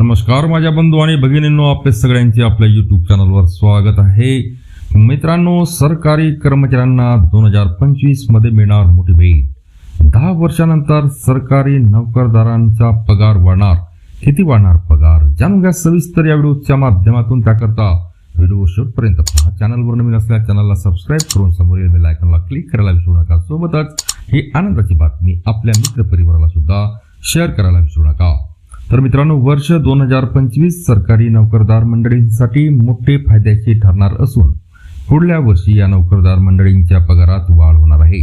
नमस्कार माझ्या बंधू आणि भगिनींनो आपले सगळ्यांचे आपल्या यूट्यूब चॅनलवर स्वागत आहे. मित्रांनो सरकारी कर्मचाऱ्यांना दोन हजार पंचवीसमध्ये मिळणार मोठी भेट. दहा वर्षानंतर सरकारी नोकरदारांचा पगार वाढणार. किती वाढणार पगार? जाणून घ्या सविस्तर या व्हिडिओच्या माध्यमातून त्याकरता व्हिडिओ शेवटपर्यंत पहा. चॅनलवर नवीन असल्या चॅनलला सबस्क्राईब करून समोरील बेल आयकॉनला क्लिक करायला विसरू नका. सोबतच ही आनंदाची बातमी आपल्या मित्रपरिवाराला सुद्धा शेअर करायला विसरू नका. तर मित्रांनो वर्ष दोन हजार पंचवीस सरकारी नोकरदार मंडळींसाठी मोठे फायद्याचे ठरणार असून पुढल्या वर्षी या नोकरदार मंडळींच्या पगारात वाढ होणार आहे.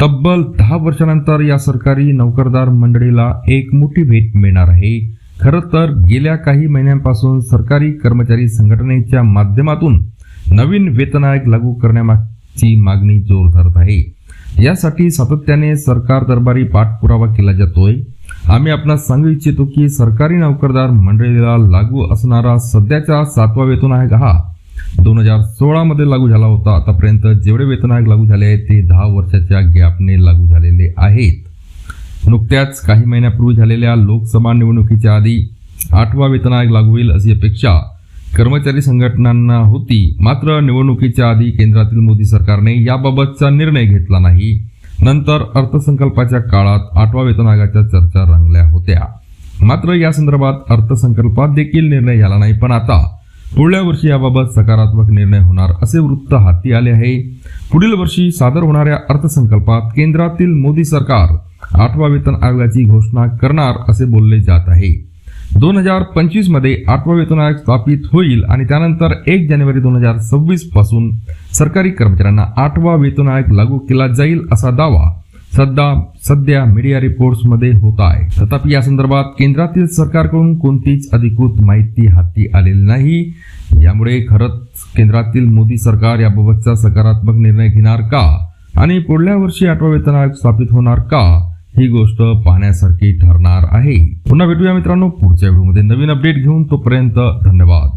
तब्बल दहा वर्षानंतर या सरकारी नोकरदार मंडळीला एक मोठी भेट मिळणार आहे. खरं तर गेल्या काही महिन्यांपासून सरकारी कर्मचारी संघटनेच्या माध्यमातून नवीन वेतन आयोग लागू करण्यामागची मागणी जोर धरत आहे. यासाठी सातत्याने सरकार दरबारी पाठपुरावा केला जातोय. आम्ही आपणास सांगू इच्छितो की सरकारी नोकरदार मंडळीला लागू असणारा सध्याचा सातवा वेतन आयोग हा दोन हजार सोळामध्ये लागू झाला होता. आतापर्यंत जेवढे वेतन आयोग लागू झाले आहेत ते दहा वर्षाच्या गॅपने लागू झालेले आहेत. नुकत्याच काही महिन्यापूर्वी झालेल्या लोकसभा निवडणुकीच्या आधी आठवा वेतन आयोग लागू होईल अशी अपेक्षा कर्मचारी संघटनांना होती. मात्र निवडणुकीच्या आधी केंद्रातील मोदी सरकारने याबाबतचा निर्णय घेतला नाही. नंतर अर्थसंकल्पाच्या काळात आठवा वेतन आयोगाच्या चर्चा रंगल्या होत्या. मात्र या संदर्भात अर्थसंकल्पात देखील निर्णय झाला नाही. पण आता पुढल्या वर्षी याबाबत सकारात्मक निर्णय होणार असे वृत्त हाती आले आहे. पुढील वर्षी सादर होणाऱ्या अर्थसंकल्पात केंद्रातील मोदी सरकार आठवा वेतन आयोगाची घोषणा करणार असे बोलले जात आहे. दोन हजार पंचवीसमध्ये आठवा वेतन आयोग स्थापित होईल आणि त्यानंतर एक जानेवारी दोन हजार सव्वीसपासून सरकारी कर्मचाऱ्यांना आठवा वेतन आयोग लागू केला जाईल असा दावा सध्या सध्या मीडिया रिपोर्ट्समध्ये होत आहे. तथापि या संदर्भात केंद्रातील सरकारकडून कोणतीच अधिकृत माहिती हाती आलेली नाही. यामुळे खरंच केंद्रातील मोदी सरकार याबाबतचा सकारात्मक निर्णय घेणार का? आणि पुढल्या वर्षी आठवा वेतन आयोग स्थापित होणार का? ही गोष्ट पाहण्यासारखी ठरणार आहे. पुन्हा भेटूया मित्रांनो पुढच्या व्हिडिओमध्ये नवीन अपडेट घेऊन तोपर्यंत धन्यवाद.